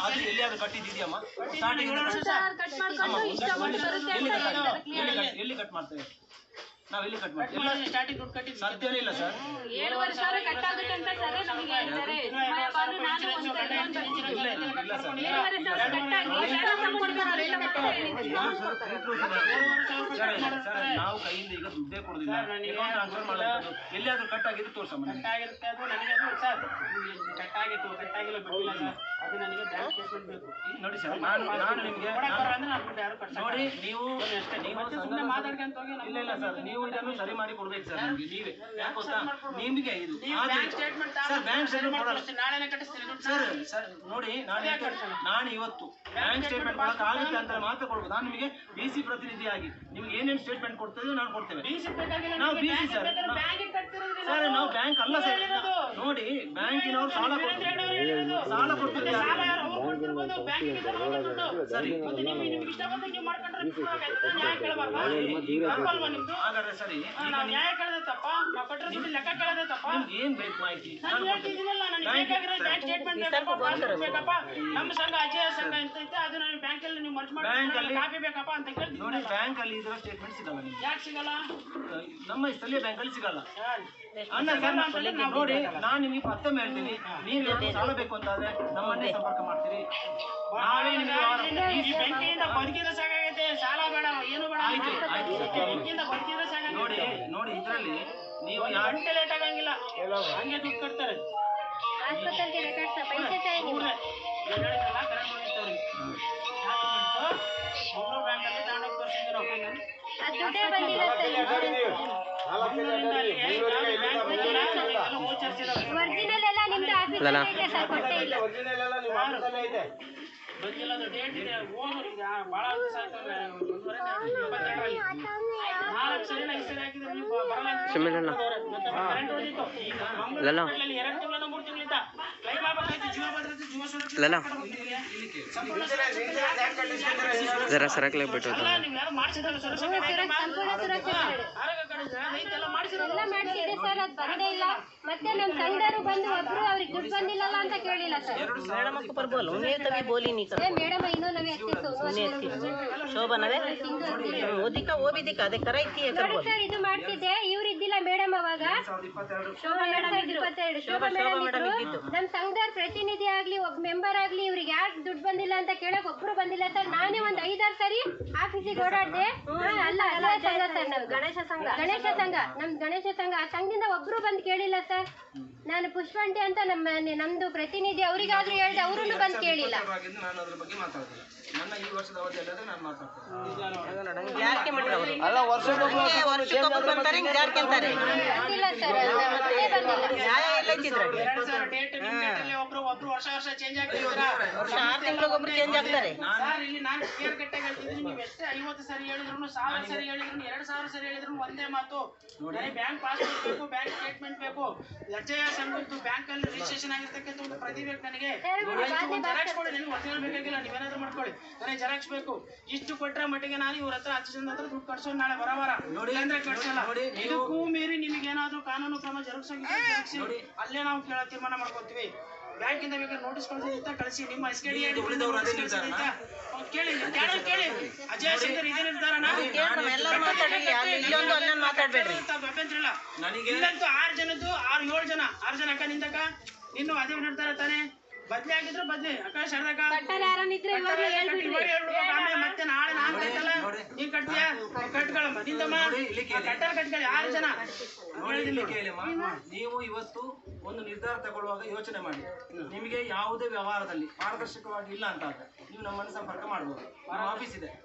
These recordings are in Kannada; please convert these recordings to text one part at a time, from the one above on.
ಅದು ಎಲ್ಲಿಯಾದ್ರೂ ಕಟ್ಟಿದ್ದಿದೆಯಮ್ಮ ಸ್ಟಾರ್ಟಿಂಗ್ ಕಟ್ ಮಾಡ್ಕೊಂಡು ಇಷ್ಟ ಬಂದು ಬರುತ್ತೆ ಎಲ್ಲಿ ಅಂತ clear ಆಗಿ. ಕಟ್ ಎಲ್ಲಿ ಕಟ್ ಮಾಡ್ತೇವೆ? ನಾವು ಕಟ್ ಮಾಡ್ತೇವೆ. ಸ್ಟಾರ್ಟಿಂಗ್ ದುಡ್ಡು ಕಟ್ಟಿದ್ದು ಸಾಧ್ಯನೇ ಇಲ್ಲ ಸರ್. ಏಳುವರೆ ಸಾವಿರ ಕಟ್ ಆಗುತ್ತೆ ಅಂತ ಸರ್ ನಮಗೆ ಹೇಳ್ತಾರೆ. ಸಾಯಪ್ಪ ಅಂದ್ರೆ ನಾನು ಒಂದು ಸರಿ ಒಂದು ಸರಿ ಇಲ್ಲ ಇಲ್ಲ ಇಲ್ಲ ಸರ್. ಏಳುವರೆ ಸಾವಿರ ಕಟ್ ಆಗಿ ಬೇಡ ತಗೊಂಡಿದ್ದಾರೆ ಅಂತ ಮತ್ತೆ ಹೇಳಿದ್ರು. ಸರ್ ಸರ್ ನಾವು ಕೈಯಿಂದ ಈಗ ದುಡ್ಡೇ ಕೊಡೋದಿಲ್ಲ ಅಕೌಂಟ್ ಟ್ರಾನ್ಸ್ಫರ್ ಮಾಡೋದು ಎಲ್ಲಿಯಾದ್ರೂ ಕಟ್ ಆಗಿದ್ರೆ ತೋರ್ಸಮ್ಮ ನನಗೆ. ಕಟ್ಟಾಗಿರುತ್ತೆ ಅದು ನನಗೆ ಅದು ಸರ್. ಸರ್. ಅದು ನನಗೆ ಬ್ಯಾಂಕ್ ಸ್ಟೇಟ್ಮೆಂಟ್ ಬೇಕು. ನೋಡಿ ಸರ್ ನಾನು ನಾನು ನಿಮಗೆ. ನೋಡಿ ನೀವು ನೀವು ಮತ್ತೆ ಸುಮ್ನೆ ಸಂಘದ ಮಾತಾಡ್ಕೊಂತ ಹೋಗಿ ಇಲ್ಲ ಇಲ್ಲ ಸರ್ ನೀವು ಇದನ್ನು ಸರಿ ಮಾಡಿ ಕೊಡ್ಬೇಕು ಸರ್ ನಿಮಗೆ ನೀವೇ. ಯಾಕೆ ಗೊತ್ತಾ? ನಿಮಗೆ ಇದು ನೀವು ಆದ್ರೆ- bank statement sir bank statement ಕೊಡಲ್ಲ. ನಾಳೆನೇ ಕಟ್ಟಿಸ್ತೀನಿ ದುಡ್ಡು ಸರ್ ಸರ್ ನೋಡಿ ನಾನು ಇವತ್ತು- ನಾನು ಇವತ್ತು ಬ್ಯಾಂಕ್ ಸ್ಟೇಟ್ಮೆಂಟ್ ಕೊಡಕ್ಕೆ ಆಗುತ್ತೆ ಅಂತ ಮಾತ್ರ ಕೊಡ್ಬೋದು ನಾನು ನಿಮಗೆ ಬಿ ಸಿ ಪ್ರತಿನಿಧಿಯಾಗಿ ನಿಮ್ಗೆ ಏನೇನು ಸ್ಟೇಟ್ಮೆಂಟ್ ಕೊಡ್ತೇವೆ ನಾನು ಕೊಡ್ತೇವೆ ಬೀಸಿ ಬೇಕಾಗಿಲ್ಲ ನಾವು ಬಿ ಸಿ ಬ್ಯಾಂಕ್ ಸರ್. ಬ್ಯಾಂಕಿಗೆ ಸರ್ ನಾವು. ಬ್ಯಾಂಕ್ ಅಲ್ಲ ಸರ್. ನೋಡಿ ಬ್ಯಾಂಕಿನವರು ಸಾಲ ಕೊಡ್ತಾರೆ ಸಾಲ ಕೊಡ್ತಾರೆ ಸಾಲ ಯಾರು? ಸರಿ ನೀವು ನ್ಯಾಯ ಕೇಳದೆ ತಪ್ಪ ನಾವು ಕಟ್ಟಿರೋ ದುಡ್ಡು ಲೆಕ್ಕ ಕೇಳದೆ ತಪ್ಪ ನಿಮ್ಗೆ ಏನ್ ಬೇಕು ಮಾಹಿತಿ ನಾನು ನಾನು ಕೊಡ್ತೇನೆ. ಹೇಳ್ತಿದ್ದೀನಲ್ಲ ನನಗೆ ಬ್ಯಾಂಕ್ ಬೇಕಾಗಿರೋ ಬ್ಯಾಂಕ್ ಸ್ಟೇಟ್ಮೆಂಟ್ ಬೇಕಪ್ಪ ಪಾಸ್ಬುಕ್ ಬೇಕಪ್ಪ. ನಮ್ಮ ಸಂಘ ಅಜಯ ಸಂಘ ಅಂತ ಐತೆ ಅದು ನನಗೆ ಬ್ಯಾಂಕಲ್ಲಿ ನೀವು ಮರ್ಜ್ ಬ್ಯಾಂಕ್ ಮಾಡಿ ಕಾಪಿ ಬೇಕಪ್ಪ ಅಂತ ನೋಡಿ ಬ್ಯಾಂಕ್ ಅಲ್ಲಿ ಇದರ ಸ್ಟೇಟ್ಮೆಂಟ್ ಸಿಗಲ್ಲ ನಿಮ್ಗೆ. ಯಾಕೆ ಸಿಗಲ್ಲ? ನಮ್ಮ ಸ್ಥಳೀಯ ಬ್ಯಾಂಕ್ ಅಲ್ಲಿ ಸಿಗಲ್ಲ? ಅಣ್ಣ ಸರ್ ನಾನು- ನೋಡಿ ನಾನು ನಿಮಗೆ ಮತ್ತೊಮ್ಮೆ ಹೇಳ್ತೀನಿ. ನೀವು ಸಾಲ ಬೇಕು ಅಂತಾದ್ರೆ ನಮ್ಮನ್ನೇ ಸಂಪರ್ಕ ಮಾಡ್ತೀರಿ ನಿಮಗೆ ಈ ಬೆಂಕಿಯಿಂದ ಬದುಕಿದ ಸಾಕಾಗೈತೆ. ಸಾಲ ಬೇಡ ಏನು ಬೇಡ. ಬೆಂಕಿಯಿಂದ ಬದುಕಿದ ಸಾಕಾಗ ನೋಡಿ ನೋಡಿ ಇದರಲ್ಲಿ ನೀವು ಗಂಟೆ ಲೇಟ್ ಆಗಂಗಿಲ್ಲ. ಹಂಗೆ ದುಡ್ಡು ಕಟ್ತಾರೆ. ಬ್ಯಾಂಕಲ್ಲಿ ತಗೊಂಡೋಗಿ ನಾವು ಒರಿಜಿನಲ್ ಎಲ್ಲ ನಿಮ್ದು ಆಫೀಸ್ ಸರ್ ಕೊಟ್ಟೆ ಇಲ್ಲ. ಬಂದಿಲ್ಲ ಅದು ಡೇಟ್ ಇದೆ ಹೋಗೋರು ಈಗ ಭಾಳ ದಿವಸ ಆಯ್ತು ಒಂದೂವರೆ ಇಪ್ಪತ್ತೆರಡರಲ್ಲಿ ನಾಲ್ಕು ಸರಿ ಐದು ಸರಿ ಹಾಕಿದ್ರೆ ನೀವು ಬ- ಬರಲ್ಲ ಅಂತ ಮತ್ತೆ ಕರೆಂಟ್ ಹೋಗಿತ್ತು ಈಗ ಮಂಗಳೂರಲ್ಲಿ ಎರಡು ತಿಂಗಳಿಂದ ಮೂರು ತಿಂಗಳಿಂದ ಕ್ಲೈಮ್ ಆಗ್ಬೇಕಾಯ್ತು ಜೀವ ಭದ್ರತೆ ಜೀವ ಸುರಕ್ಷತೆ ಸಂಪೂರ್ಣ ಜರಾ ಸರಕ್ಲಾಗ ಬಿಟ್ಟು ಅಲ್ಲ ನೀವು ಯಾರು ಮಾಡಿಸಿದ್ರಲ್ಲ ಸುರಕ್ಷತೆ ಸಂಪೂರ್ಣ ಸುರಕ್ಷತೆ ಇದೆ. ಆರೋಗ್ಯ ಕಾರ್ಡ್ ಇದೆ, ಅದೈತೆಲ್ಲ ಮಾಡಿಸಿರೋದು ಎಲ್ಲ ಮಾಡ್ತಿದ್ದೆ ಸರ್ ಅದು ಬಂದೇ ಇಲ್ಲ ಮತ್ತೆ ನಮ್ಮ ಸಂಘದವರು ಬಂದು ಒಬ್ರು ಅವ್ರಿಗೆ ದುಡ್ಡು ಬಂದಿಲ್ಲಲ್ಲ ಅಂತ ಕೇಳಿಲ್ಲ ಸರ್ मैडम को पर बोलो उन्हें तभी बोली नहीं कर ಏ ಮೇಡಮ್ ಇನ್ನೂ ನಮಗೆ ಎತ್ತಿತ್ತು शोभा नवे वो दिखा वो भी दिखा दे कराई थी कर ನೋಡಿ बोल ಸರ್ ಇದು ಮಾಡ್ತಿದ್ದೆ ಇವ್ರು ಇದ್ದಿಲ್ಲ ಮೇಡಮ್ ಅವಾಗ ಸಾವಿರದ ಇಪ್ಪತ್ತೆರಡು ಶೋಭಾ ಎರಡ್ ಸಾವಿರದ ಇಪ್ಪತ್ತೆರಡು ಶೋಭಾ ಮೇಡಮ್ ಇದ್ರು ನಮ್ಮ ಸಂಘದವ್ರ ಪ್ರತಿನಿಧಿ ಆಗ್ಲಿ ಒಬ್ಬ ಮೆಂಬರ್ ಆಗ್ಲಿ ಇವ್ರಿಗೆ ಯಾಕೆ ದುಡ್ಡು ಬಂದಿಲ್ಲ ಅಂತ ಕೇಳಕ್ ಒಬ್ರು ಬಂದಿಲ್ಲ ಸರ್ ನಾನೇ ಒಂದ್ ಐದಾರು ಸರಿ ಆಫೀಸಿಗೆ ಓಡಾಡ್ದೆ ಹಾ, ಅಲ್ಲ ಅಲ್ಲ ಸಂಘ ಸರ್ ನಮ್ದು ಗಣೇಶ ಸಂಘ ಗಣೇಶ ಸಂಘ ನಮ್ ಗಣೇಶ ಸಂಘ, ಆ ಸಂಘದಿಂದ ಒಬ್ರು ಬಂದು ಕೇಳಿಲ್ಲ ಸರ್. ನಾನು ಪುಷ್ಪಂಟಿ ಅಂತ ನಮ್ಮ ನಮ್ದು ಪ್ರತಿನಿಧಿ ಅವರಿಗಾದ್ರೂ ಹೇಳ್ದೆ ಅವರು ಬಂದು ಕೇಳಿಲ್ಲ. ನನ್ನ ಈ ವರ್ಷದ ನಾನು ಮಾತಾಡ್ತೇನೆ. ಅಲ್ಲ ವರ್ಷಕ್ಕೊಬ್ಬರು ಬರ್ತಾರೆ ಹಿಂಗೆ ನ್ಯಾಯ ನಿಮ್ಮ ಒಬ್ರು ಒಬ್ರು ವರ್ಷ ವರ್ಷ ಚೇಂಜ್ ಆಗ್ತಿದ್ದೀರಾ ವರ್ಷ ಆರು ತಿಂಗಳಿಗೊಬ್ರು ಚೇಂಜ್ ಆಗ್ತಾರೆ. ಸರ್ ಇಲ್ಲಿ ನಾನು ಕ್ಲಿಯರ್ ಕಟ್ಟಾಗಿ ಹೇಳ್ತಿದ್ದೀನಿ ನೀವು ಎಷ್ಟೇ ಐವತ್ತು ಸರಿ ಹೇಳಿದ್ರು ಸಾವಿರ ಸರಿ ಹೇಳಿದ್ರು ಎರಡು ಸಾವಿರ ಸರಿ ಹೇಳಿದ್ರು ಒಂದೇ ಮಾತು. ನನಗೆ ಬ್ಯಾಂಕ್ ಪಾಸ್ಬುಕ್ ಬೇಕು ಬ್ಯಾಂಕ್ ಸ್ಟೇಟ್ಮೆಂಟ್ ಬೇಕು. ಲಜ್ಜೆಯ ಸಂಘದ್ದು ಬ್ಯಾಂಕ್ ಅಲ್ಲಿ ರಿಜಿಸ್ಟ್ರೇಷನ್ ಆಗಿರ್ತಕ್ಕಂಥ ಒಂದು ಪ್ರತಿ ಬೇಕು ನನಗೆ ಜೆರಾಕ್ಸ್ ಕೊಡಿ ನನಗೆ ಒರಿಜಿನಲ್ ಬೇಕಾಗಿಲ್ಲ ನೀವೇನಾದ್ರೂ ಮಾಡ್ಕೊಳ್ಳಿ. ನನಗೆ ಜೆರಾಕ್ಸ್ ಬೇಕು. ಇಷ್ಟು ಕೊಟ್ಟರೆ ಮಟ್ಟಿಗೆ ನಾನು ಇವ್ರ ಹತ್ರ ಹತ್ತು ಜನ ಹತ್ರ ದುಡ್ಡು ಕಟ್ಸೋದು ನಾಳೆ ಬರವಾರ. ಅಂದ್ರೆ ಕಟ್ಸಲ್ಲ. ಇದಕ್ಕೂ ಮೀರಿ ನಿಮಗೆ ಏನಾದ್ರೂ ಕಾನೂನು ಕ್ರಮ ಜರುಗಿಸಿ ಅಲ್ಲೇ ನಾವು ಕೇಳೋ ತೀರ್ಮಾನ ಮಾಡ್ಕೊತೀವಿ. ಬ್ಯಾಂಕಿಂದ ಬೇಕಾದ್ರೆ ನೋಟಿಸ್ ಕಳಿಸಿದ್ದ ಕಳಿಸಿ. ನಿಮ್ಮ ಎಸ್ ಕೆ ಡಿ ಉಳಿದವರು ಕೇಳಿ. ಕೇಳಿ? ಅಜಯ್ ಶಂಕರ್ ಇದೇ ನಿರ್ಧಾರನಾ ಅಭ್ಯಂತರ ಇಲ್ಲಂತೂ ಆರು ಜನದ್ದು ಆರು ಏಳು ಜನ. ಆರ್ ಜನ ಅಕ್ಕ ನಿಂತಕ್ಕ? ನಿನ್ನ ಅದೇ ನಿರ್ಧಾರ ತಾನೆ? ಬದ್ಲಿ ಆಗಿದ್ರು ಬದ್ಲಿ. ಅಕ್ಕ ಶಾರದಕ್ಕ. ಹೇಳ್ಬಿಡ್ರಿ. ಆಮೇಲೆ ಮತ್ತೆ ನಾಳೆ ನಾನು ಕಟ್ಟಲ್ಲ ನೀನ್ ಕಟ್ತೀಯ? ಕಟ್ಕೊಳಮ್ಮ ನಿಂದಮ್ಮ ಕಟ್ಟಲ್ ಕಟ್ಕೊಳ್ಳಿ ಆರು ಜನ. ನೋಡಿ ಇಲ್ಲಿ ಕೇಳಿಮ್ಮ. ನೀವು ಇವತ್ತು ಒಂದು ನಿರ್ಧಾರ ತಗೊಳ್ಳುವಾಗ ಯೋಚನೆ ಮಾಡಿ. ನಿಮಗೆ ಯಾವುದೇ ವ್ಯವಹಾರದಲ್ಲಿ ಪಾರದರ್ಶಕವಾಗಿ ಇಲ್ಲ ಅಂತ ಆದ್ರೆ ನೀವು ನಮ್ಮನ್ನು ಸಂಪರ್ಕ ಮಾಡಬಹುದು ನಮ್ಮ ಆಫೀಸ್ ಇದೆ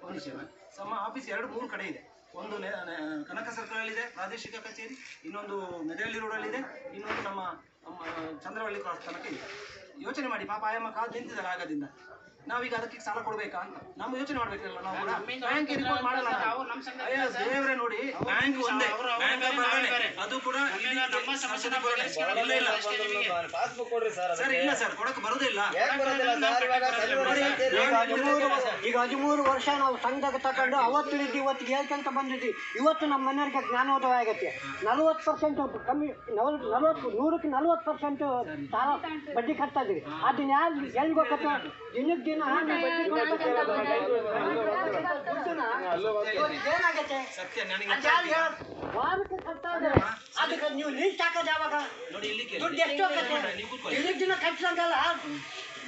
ನಮ್ಮ ಆಫೀಸ್ ಎರಡು ಮೂರು ಕಡೆ ಇದೆ. ಒಂದು ನೆ- ಸರ್ಕಲ್ ಕನಕ ಸರ್ಕಲಲ್ಲಿದೆ ಪ್ರಾದೇಶಿಕ ಕಚೇರಿ ಇನ್ನೊಂದು ರೋಡಲ್ಲಿದೆ ಇನ್ನೊಂದು ನಮ್ಮ ನಮ್ಮ ಚಂದ್ರವಳ್ಳಿ ಕ್ರಾಸ್ ತನಕ ಇದೆ. ಯೋಚನೆ ಮಾಡಿ ಪಾಪ ಆಯಮ್ಮ ಕಾದು ನಿಂತಿದ್ದಾರೆ ಆಗದಿಂದ ನಾವೀಗ ಅದಕ್ಕೆ ಸಾಲ ಕೊಡ್ಬೇಕಾ ಅಂತ. ನಮ್ಮ ಯೋಚನೆ ಮಾಡ್ಬೇಕಲ್ಲ ನಾವು ಕೂಡ. ಬ್ಯಾಂಕ್ ರಿಪೋರ್ಟ್ ಮಾಡಲ್ಲ ಅಯ್ಯೋ ದೇವ್ರೆ ನೋಡಿ ಬ್ಯಾಂಕ್ ಒಂದೇ ಬ್ಯಾಂಕ್ ಬೇರೆ. ಅದು ಕೂಡ ಇಲ್ಲಿ ಇಲ್ಲ ಪಾಸ್ಬುಕ್ ಕೊಡ್ರಿ ಸರ್ ಸರ್ ಇಲ್ಲ ಸರ್ ಕೊಡಕ್ ಬರುದಿಲ್ಲ. ಈಗ ಹದಿಮೂರು ವರ್ಷ ನಾವು ಸಂಘದಾಗ ತಗೊಂಡು ಇದ್ದು ಇವತ್ತಿಗೆ ಹೇಳ್ಕೊಂತ ಬಂದಿದ್ವಿ ಇವತ್ತು ನಮ್ಮ ಮನೆಯವರಿಗೆ ಜ್ಞಾನೋದಯ ಆಗತ್ತೆ. ನಲವತ್ತು ಪರ್ಸೆಂಟ್ ಕಮ್ಮಿ ನಲವತ್ತು ನೂರಕ್ಕೆ ನಲವತ್ತು ಪರ್ಸೆಂಟ್ ಸಾಲ ಬಡ್ಡಿ ಕಟ್ತಾ ಇದೀವಿ ಅದನ್ನ ಹೆಂಗ್ ಎಲ್ಲಿ ಗೊತ್ತಪ್ಪ ದಿನಕ್ಕೆ ವಾರಕ್ಕೆ ಕಟ್ತಾ ಇದ್ದಾರೆ ಅದಕ್ಕೆ ನೀವು ಲೀಸ್ಟ್ ಹಾಕೋದು ಯಾವಾಗ. ದುಡ್ಡು ಎಷ್ಟು ಹೋಗುತ್ತೆ. ದಿನ ಕಟ್ಸಂಗಲ್ಲ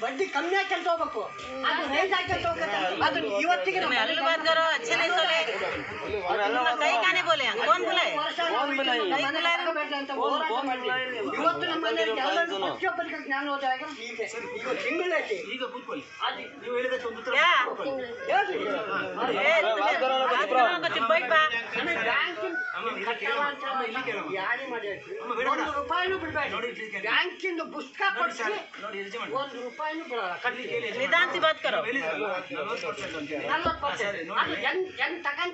ಬಡ್ಡಿ ಕಮ್ಮಿ ಹಾಕ್ಯಂತ ಹೋಗ್ಬೇಕು ಅದು ರೈಸ್ ಹಾಕ್ಯಂತ ಹೋಗುತ್ತೆ ಅದು ಇವತ್ತಿಗೆ ನಮ್ಮ ಅಲ್ಲಿ बात करो अच्छे नहीं सुने कहीं गाने बोले हैं कौन बोले ವರ್ಷ ನಾವು ಇದನ್ನ ಮನೆ ಕಟ್ಟಬೇಕು ಅಂತ ಹೋರಾಟ ಮಾಡಿದ್ವಿ. ಇವತ್ತು ನಮ್ಮ ಮನೆಯಲ್ಲಿ ಎಲ್ಲರಿಗೂ ಪ್ರತಿಯೊಬ್ಬರಿಗೆ ಜ್ಞಾನೋದಯ ಆಗಿರೋದು ಹೀಗೆ. ಈಗ ತಿಂಗಳೈತಿ ಈಗ ಕೂತ್ಕೊಳ್ಳಿ ಅದು ನೀವು ಹೇಳಿದಕ್ಕೆ ಒಂದು ಉತ್ತರ क्या ಹೇಳ್ರಿ. ರೂಪಾಯಿನೂ ಬಿಡಬೇಡ. ಬ್ಯಾಂಕಿಂದ ಪುಸ್ತಕ ಕೊಡಿಸಿ. ರೂಪಾಯಿನೂ ಬಿಡಲ್ಲ.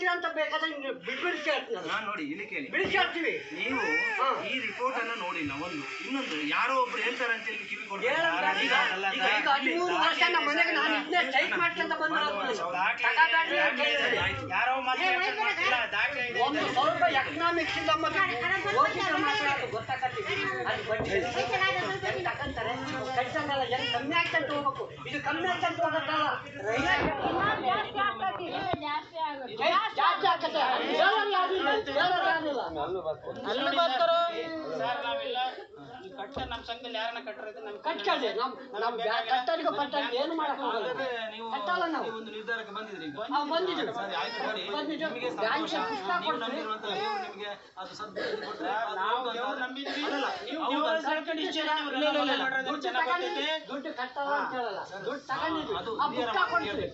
ಅಂತ ಬೇಕಾದ್ರೆ ಬಿಡ್ಬಿಡಿಸಿ ಹೇಳ್ತೀನಿ ಹೇಳ್ತೀವಿ. ನೀವು ಈ ರಿಪೋರ್ಟ್ ಅನ್ನ ನೋಡಿಲ್ಲ ಒಂದು ಇನ್ನೊಂದು ಯಾರೋ ಒಬ್ರು ಹೇಳ್ತಾರೆ ಅಂತ ಹೇಳಿ ಕಿವಿ ಎಕನಾಮಿಕ್ಸ್ ತಗೊಂತಾರೆ. ಕಮ್ಮಿ ಆಗ್ತಂತ ಹೋಗ್ಬೇಕು. ಇದು ಕಮ್ಮಿ ಆಗ್ತಂತ ಹೋಗತ್ತಲ್ಲ. ಅಲ್ಲಿ बात ಕಟ್ಟ ನಮ್ಮ ಸಂಘದಲ್ಲಿ ಯಾರನ್ನ ಕಟ್ಟರಿದ್ರೆ ನಮ್ಗೆ ಕಟ್ಕೊಳ್ಳಿ ನಮ್ ನಮ್ ಕಟ್ಟರಿಗೆ ಪಟ್ಟರಿಗೆ ಏನು ಮಾಡಕ್ಕಾಗಲ್ಲ ಹಾಗಾದ್ರೆ ನೀವು ಕಟ್ಟಲ್ಲ ನಾವು. ನೀವು ಒಂದು ನಿರ್ಧಾರಕ್ಕೆ ಬಂದಿದ್ರಿ ಈಗ. ನಾವು ಬಂದಿದ್ದೀವಿ ಸರಿ ಆಯ್ತು ನೋಡಿ ಬಂದಿದ್ದು ನಿಮಗೆ ಬ್ಯಾಂಕ್ ಸಂತೋಷ. ಪುಸ್ತಕ ನೀವು ಕೊಡ್ತೀವಿ. ನಂಬಿರುವಂತ ದೇವರು ನಿಮಗೆ ಅದು ಸದ್ಬುದ್ಧಿ ಕೊಟ್ರೆ ಅದು ನಾವು ಹೌದು ಅಂತ ನಂಬಿದ್ವಿ. ಅಲ್ಲಲ್ಲ, ನೀವು ಹೌದು ದೇವ್ರ ಅಂತ. ಕಳ್ಕೊಂಡು ಜನ ಇಲ್ಲ, ಇಲ್ಲ, ಇಲ್ಲ, ಇಲ್ಲ. ದುಡ್ಡು ಚೆನ್ನಾಗ್ ತಗೊಂಡಿದ್ವಿ ದುಡ್ಡು ಕಟ್ಟಲ್ಲ ಅಂತ ಹೇಳಲ್ಲ. ದುಡ್ಡು ತಗೊಂಡಿದ್ವಿ. ಅದು ಆ ಹಿರಿಯರ ಪುಸ್ತಕ ಮಾತು ಕೊಡ್ತೀವಿ. ಕೇಳಿ.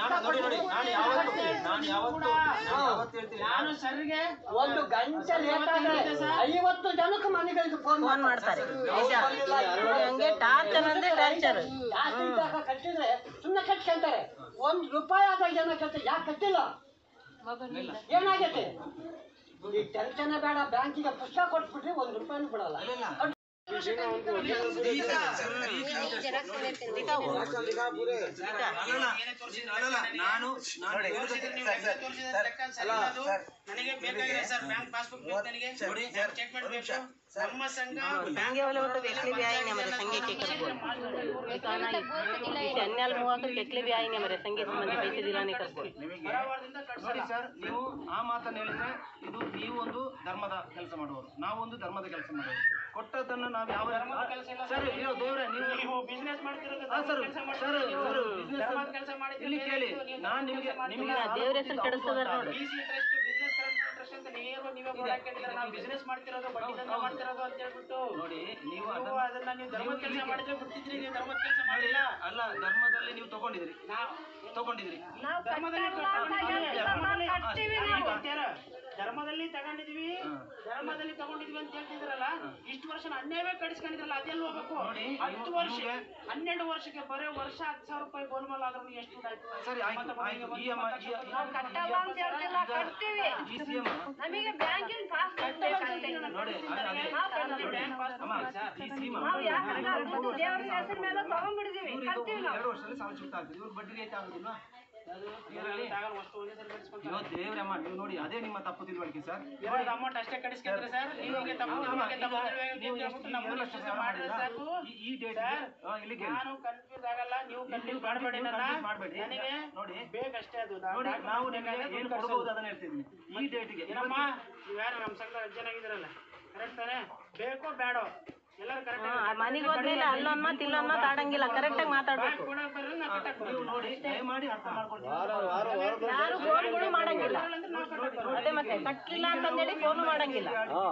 ನಾನು ನೋಡಿ ನೋಡಿ. ನಾನು ಯಾವತ್ತು ನಾನು ಯಾವತ್ತು ನಾನು ಯಾವತ್ತು ಹೇಳ್ತೀನಿ. ನಾನು ಸರ್ಗೆ ಒಂದು ಗಂಟೆ ಲೇಟ್ ಆದ್ರೆ ಐವತ್ತು ಜನಕ್ಕೆ ಮನೆಗಳಿಗೆ ಫೋನ್ ಫೋನ್ ಮಾಡ್ತಾರೆ. ಹಂಗೆ ಟಾರ್ಚರ್ ಅಂದ್ರೆ ಟಾರ್ಚರ್. ಕಟ್ಟಿದ್ರೆ ಸುಮ್ಮನೆ ಕಟ್ಕೊಂತಾರೆ ಒಂದ್ ರೂಪಾಯಿ ಆದಾಗ ಜನ ಕಟ್ಟ ಯಾಕೆ ಕಟ್ಟಿಲ್ಲ? ಏನಾಗೈತೆ? ಈ ಟೆನ್ಷನ್ ಬೇಡ. ಬ್ಯಾಂಕಿಗೆ ಪುಸ್ತಕ ಕೊಟ್ಬಿಟ್ರೆ ಒಂದ್ ರೂಪಾಯಿನೂ ಬಿಡಲ್ಲ. ನಾನು ನನಗೆ ಬೇಕಾಗಿದೆ ಸರ್ ಬ್ಯಾಂಕ್ ಪಾಸ್ಬುಕ್ ಬೇಕು ನನಗೆ ಸ್ಟೇಟ್ಮೆಂಟ್ ಬೇಕು ನಮ್ಮ ಸಂಘ संगे वाले वो तो केकले भी आएंगे हमारे संगे के कर बोल इसे अन्याल मुआ कर केकले भी आएंगे हमारे संगे संबंधी पैसे दिलाने कर बोल ಬರೋವಾರದಿಂದ ಕಟ್ಸಲ್ಲ ನೋಡಿ ಸರ್ ನೀವು ಆ ಮಾತನ್ನು ಹೇಳಿದ್ರೆ ಇದು ನೀವು ಒಂದು ಧರ್ಮದ ಕೆಲಸ ಮಾಡುವವರು ನಾವು ಒಂದು ಧರ್ಮದ ಕೆಲಸ ಮಾಡುವವರು ಕೊಟ್ಟದ್ದನ್ನು ನಾವು ಯಾವ ಧರ್ಮದ ಕೆಲಸ ಇಲ್ಲ ಸರ್ ಅಯ್ಯೋ ದೇವ್ರೆ ನೀವು ನೀವು ಬಿಸ್ನೆಸ್ ಮಾಡ್ತಿರೋದು ಹಾ, ಸರ್, ಕೆಲಸ ಸರ್, ಮಾಡ್ತಿರೋದು ನೀವು ಸರ್, business ಧರ್ಮದ ಕೆಲಸ ಮಾಡಿದ್ರೆ ಇಲ್ಲಿ ಕೇಳಿ ನಾನು ನಿಮಗೆ ನಿಮಗೆ ಸಾಲ ದೇವ್ರ ಹೆಸರು ಕೆಡಿಸ್ತದಾರ ನೋಡಿ ಬಿಸಿ ಟ್ರಸ್ಟ್ ನೀವು ಬೋರ್ಡ್ ನಾವು ಬಿಸ್ನೆಸ್ ಮಾಡ್ತಿರೋದು ಬಡ್ಡಿ ದಂಧೆ ಮಾಡ್ತಿರೋದು ಅಂತ ಹೇಳ್ಬಿಟ್ಟು ನೋಡಿ ನೀವು ನೀವು ಅದನ್ನ ನೀವು ಧರ್ಮದ ಕೆಲಸ ಮಾಡಿದ್ರೆ ಬಿಡ್ತಿದ್ರಿ ನೀವು ಧರ್ಮದ ಕೆಲಸ ಮಾಡಿಲ್ಲ. ಅಲ್ಲ ಧರ್ಮದಲ್ಲಿ ನೀವು ತಗೊಂಡಿದ್ರಿ ನಾವು ತಗೊಂಡಿದ್ರಿ ಧರ್ಮದಲ್ಲಿ ತಗೊಂಡಿದ್ವಿ ಧರ್ಮದಲ್ಲಿ ತಗೊಂಡಿದ್ವಿ ಅಂತ ಹೇಳ್ತಿದ್ರಲ್ಲ ಇಷ್ಟು ವರ್ಷ ಅನ್ಯಾಯವೇ ಕಡಿಸ್ಕೊಂಡಿದ್ರಲ್ಲ ಅದೆಲ್ಲ ಹೋಗ್ಬೇಕು? ನೋಡಿ, ಹತ್ತು ವರ್ಷ ಹನ್ನೆರಡು ವರ್ಷಕ್ಕೆ ಬರೀ ವರ್ಷ ಹತ್ತು ಸಾವಿರ ರೂಪಾಯಿ ಗೋಲ್ಮಾಲ್ ಆದ್ರೂ ಎಷ್ಟು ಸರಿ ಆಯ್ತು ಕಟ್ತೀವಿ ನಮಗೆ ಬ್ಯಾಂಕಿನ ಪಾಸ್ ನಾವು ಯಾಕಂದ್ರೆ ದೇವ್ರ ಹೆಸರು ಮೇಲೆ ತಗೊಂಡ್ಬಿಡ್ತೀವಿ ಇವ್ರು ಇದು ಕಟ್ತೀವಿ ನಾವು. ಎರಡು ವರ್ಷದಲ್ಲಿ ಸಾಲ ಚುಕ್ತಾ ಆಗ್ತದೆ ಇವ್ರು ಬಡ್ಡಿ ರೇಟ್ ಆಗುದಿಲ್ಲ ಅಷ್ಟು ಅಯ್ಯೋ ದೇವ್ರಮ್ಮ ನೀವು ನೋಡಿ ಅದೇ ನಿಮ್ಮ ತಪ್ಪು ತಿಳುವಳಿಕೆ ಸರ್. ಅಮೌಂಟ್ ಅಷ್ಟೇ ಕಡಿಸ್ಕೊಂಡ್ರೆ ಸರ್ ನೀವು ಮಾಡಿದ್ರೆ ಸಾಕು. ಈ- ಈ ಡೇಟ್ ಇಲ್ಲಿ ಕೇಳಿ ನಾನು ಕನ್ಫ್ಯೂಸ್ ಆಗಲ್ಲ ನೀವು ಕನ್ಫ್ಯೂಸ್ ಮಾಡಬೇಡಿ ಮಾಡಬೇಡಿ. ನನಗೆ ನೋಡಿ. ಬೇಕಷ್ಟೇ ಅದು. ನೋಡಿ ನಾವು ನಿಮಗೆ ಏನು ಕೊಡಬಹುದು ಅದನ್ನ ಹೇಳ್ತಿದ್ದೀನಿ. ಈ ಡೇಟ್ಗೆ ಏನಮ್ಮ? ನೀವು ಯಾರು ನಮ್ಮ ಸಂಘ ಜನ ಕರೆಕ್ಟ್ ತಾನೇ? ಬೇಕೋ ಬೇಡೋ. ಮನೆಗೆ ಹೋದ್ಮೇಲೆ ಅಲ್ಲೊಂದ್ ಮಾತು ಇಲ್ಲೊಂದ್ ಮಾತು ಆಡಂಗಿಲ್ಲ ಮಾತಾಡ್ಬೇಕು. ದಯಮಾಡಿ ಅರ್ಥ ಮಾಡ್ಕೊಳ್ತೀನಿ ಯಾರು ಫೋನ್ಗಳು ಮಾಡಂಗಿಲ್ಲ. ಅದೇ ಮತ್ತೆ ಕಟ್ಟಿಲ್ಲ ಅಂತಂದೇಳಿ ಫೋನು ಮಾಡಂಗಿಲ್ಲ.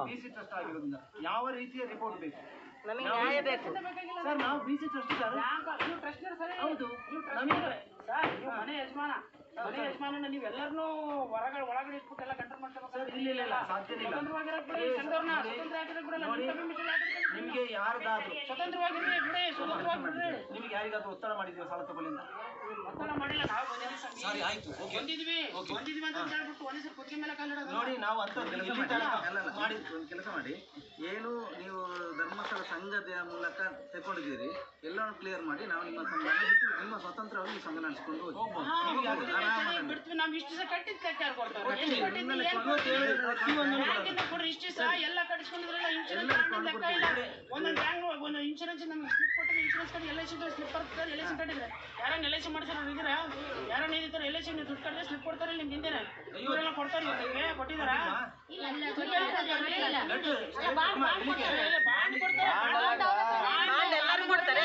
ಬಿ ಸಿ ಟ್ರಸ್ಟ್ ಆಗಿರೋದ್ರಿಂದ ಯಾವ ರೀತಿಯ ರಿಪೋರ್ಟ್ ಬೇಕು? ನಮಗೆ ನ್ಯಾಯ ಬೇಕು. ಸರ್ ನಾವು ಬಿ ಸಿ ಟ್ರಸ್ಟ್ ಸರ್ ನೀವು ಟ್ರಸ್ಟರ್ ಸರಿ. ಹೌದು. ನಮಗೆ ಸರ್ ನೀವು ಮನೆ ಯಜಮಾನ. ಮನೆ ಯಜಮಾನನ ನೀವೆಲ್ಲರನ್ನೂ ಹೊರಗಡೆ ಒಳಗಡೆ ಇಟ್ಬಿಟ್ಟು ಎಲ್ಲ ಕಂಟ್ರೋಲ್ ಹಾಕಿದ್ರೆ ನಿಮ್ಗೆ ಯಾರ್ದಾದ್ರು ಸ್ವತಂತ್ರವಾಗಿರ್ರಿ ಬಿಡಿ ಸ್ವತಂತ್ರವಾಗಿ ಬಿಡ್ರಿ ನಿಮ್ಗೆ ಯಾರಿಗಾದ್ರೂ ಒತ್ತಡ ಮಾಡಿದ್ವಿ ಸಾಲ ತಗೊಳ್ಳಿಂದ? ಒತ್ತಡ ಮಾಡಿಲ್ಲ ನಾವು ಬಂದಿದ್ದೀವಿ. ಆಯ್ತು ಓಕೆ. ಬಂದಿದ್ವಿ ಬಂದಿದ್ವಿ ಅಂತ ಹೇಳ್ಬಿಟ್ಟು ಒಂದೇ ಸರಿ ಕುತ್ತಿಗೆ ಮೇಲೆ ಕಾಲಿಡೋದು ನೋಡಿ ನಾವು ಅಂತ ಮಾಡಿ ಒಂದು ಕೆಲಸ ಮಾಡಿ. ಏನು ನೀವು ಧರ್ಮಸ್ಥಳ ಸಂಘದ ಮೂಲಕ ತಗೊಂಡಿದ್ದೀರಿ ಎಲ್ಲವನ್ನು ಕ್ಲಿಯರ್ ಮಾಡಿ ನಾವು ನಿಮ್ಮ ಸಂಘ ಬಿಟ್ಟು ನಿಮ್ಮ ಸ್ವತಂತ್ರವಾಗಿ ಸಂಘ ನಡೆಸ್ಕೊಂಡು ಹೋಗಿ. ಬಿಡ್ತೀವಿ, ನಮ್ ನಾವು ಇಷ್ಟು ದಿವಸ ಕಟ್ಟಿದ್ ಕಟ್ಟಾರ್ ಕೊಡ್ತಾರೆ. ಎಷ್ಟು ಏನ್ ಬ್ಯಾಂಕಿಂದ ಕೊಡ್ರಿ ಇಷ್ಟು ದಿವಸ ಎಲ್ಲ ಕಟ್ಟಿಸ್ಕೊಂಡಿದ್ರಲ್ಲ ಇನ್ಶೂರೆನ್ಸ್ ಲೆಕ್ಕ ಇಲ್ಲ ಒಂದೊಂದು ಬ್ಯಾಂಕ್ ಒಂದು ಇನ್ಶೂರೆನ್ಸ್ ನಮ್ಗೆ ಸ್ಲಿಪ್ ಕೊಟ್ಟರೆ ಇನ್ಶೂರೆನ್ಸ್ ಕಟ್ಟಿ ಎಲ್ ಐ ಸಿ ಸ್ಲಿಪ್ ಬರ್ತಾರೆ ಎಲ್ ಐ ಸಿ ಕಟ್ಟಿದ್ರೆ. ಯಾರನ್ನ ಎಲ್ ಐ ಸಿ ಇದ್ರ ಯಾರನ್ನ ಇದ್ದೀರಾ ಎಲ್ ಐ ಸಿ ದುಡ್ಡು ಕಟ್ಟಿದ್ರೆ ಸ್ಲಿಪ್ ಕೊಡ್ತಾರೆ ನಿಮ್ಗೆ ಹಿಂದೆ ಇವರೆಲ್ಲ ಕೊಡ್ತಾರೆ ನಿಮಗೆ? ಇಲ್ಲಿಗೆ. ಬಾಂಡ್ ಕೊಡ್ತಾರೆ. ಬಾಂಡ್ ಎಲ್ಲರೂ ಕೊಡ್ತಾರೆ.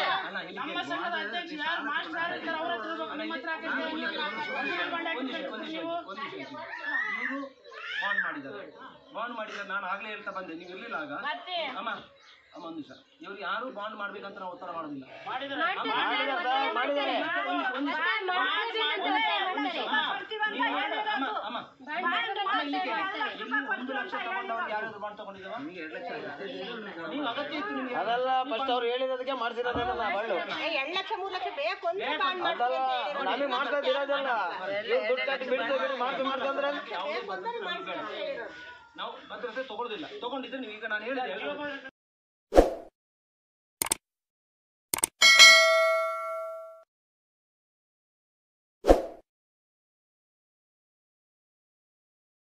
ನಮ್ಮ ಸಂಘದ ಅಧ್ಯಕ್ಷ ಯಾರು ಮಾಸ್ಟರ್ ಯಾರು ಇರ್ತಾರೆ ಅವ್ರ ಹತ್ರ ಇರ್ಬೇಕು. ನಿಮ್ಮ ಹತ್ರ ಹಾಕಿದ್ರೆ ನೀವು ಬಾಂಡ್ ನೀವು ಇವರು ಮಾಡಿದ್ದಾರೆ. ಬಾಂಡ್ ಮಾಡಿದ್ದಾರೆ ನಾನು ಆಗ್ಲೇ ಹೇಳ್ತಾ ಬಂದೆ ನೀವು ಇರ್ಲಿಲ್ಲ ಆಗ? ಅಮ್ಮ ನಿಮಿಷ. ಇವ್ರು ಯಾರು ಬಾಂಡ್ ಮಾಡ್ಬೇಕಂತ ನಾವು ಒತ್ತಡ ಮಾಡೋದಿಲ್ಲ. ಒಂದು ಲಕ್ಷ ತಗೊಂಡವ್ರು ಯಾರಾದ್ರೂ ಬಾಂಡ್ ತಗೊಂಡಿದ್ದಾವ ನಿಮಗೆ ಎರಡು ಲಕ್ಷ ಆಗುತ್ತೆ. ನೀವು ಅಗತ್ಯ ಇತ್ತು ನಿಮ್ಗೆ. ಅದೆಲ್ಲ ಫಸ್ಟ್ ಅವ್ರು ಹೇಳಿರೋದಕ್ಕೆ ಮಾಡ್ಸಿರೋದೇನ ನಾ ಬಳ್ಳು. ಎರಡು ಲಕ್ಷ ಮೂರು ಲಕ್ಷ ಬೇಕು ಅಂದ್ರೆ ಬಾಂಡ್ ಅದಲ್ಲ ನಮಗೆ ಮಾಡ್ತಾ ಇರೋದಲ್ಲ ದುಡ್ಡು ಕಟ್ಟಿ ಬಿಡ್ತೀವಿ ನಾವು ಭದ್ರತೆ ತಗೊಳ್ಳೋದಿಲ್ಲ ತಗೊಂಡಿದ್ರೆ ನೀವು ಈಗ ನಾನು ಹೇಳಿದೆ